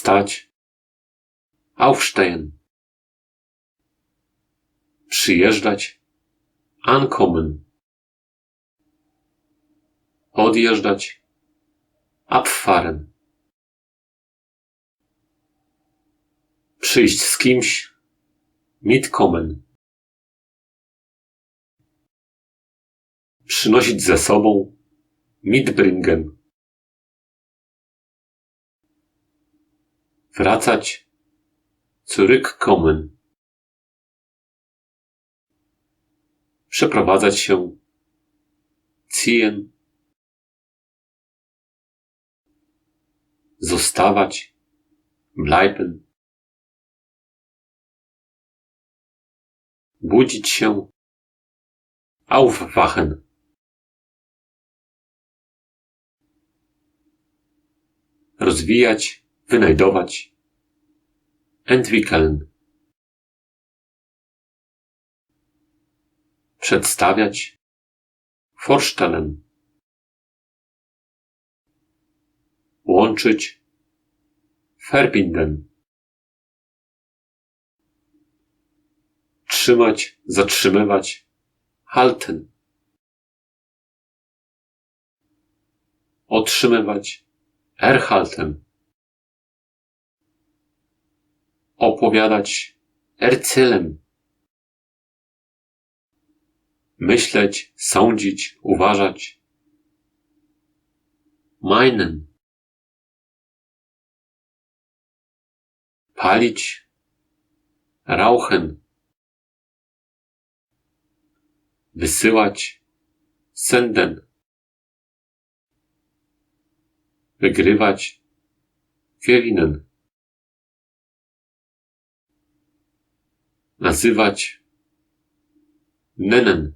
wstać, aufstehen, przyjeżdżać, ankommen, odjeżdżać, abfahren, przyjść z kimś, mitkommen, przynosić ze sobą, mitbringen, wracać, zurückkommen, przeprowadzać się, ziehen, zostawać, bleiben, budzić się, aufwachen, rozwijać, wynajdować, entwickeln, przedstawiać, vorstellen, łączyć, verbinden, trzymać, zatrzymywać, halten, otrzymywać, erhalten, opowiadać, erzählen, myśleć, sądzić, uważać, meinen, palić, rauchen, wysyłać, senden, wygrywać, gewinnen, nazywać, nennen,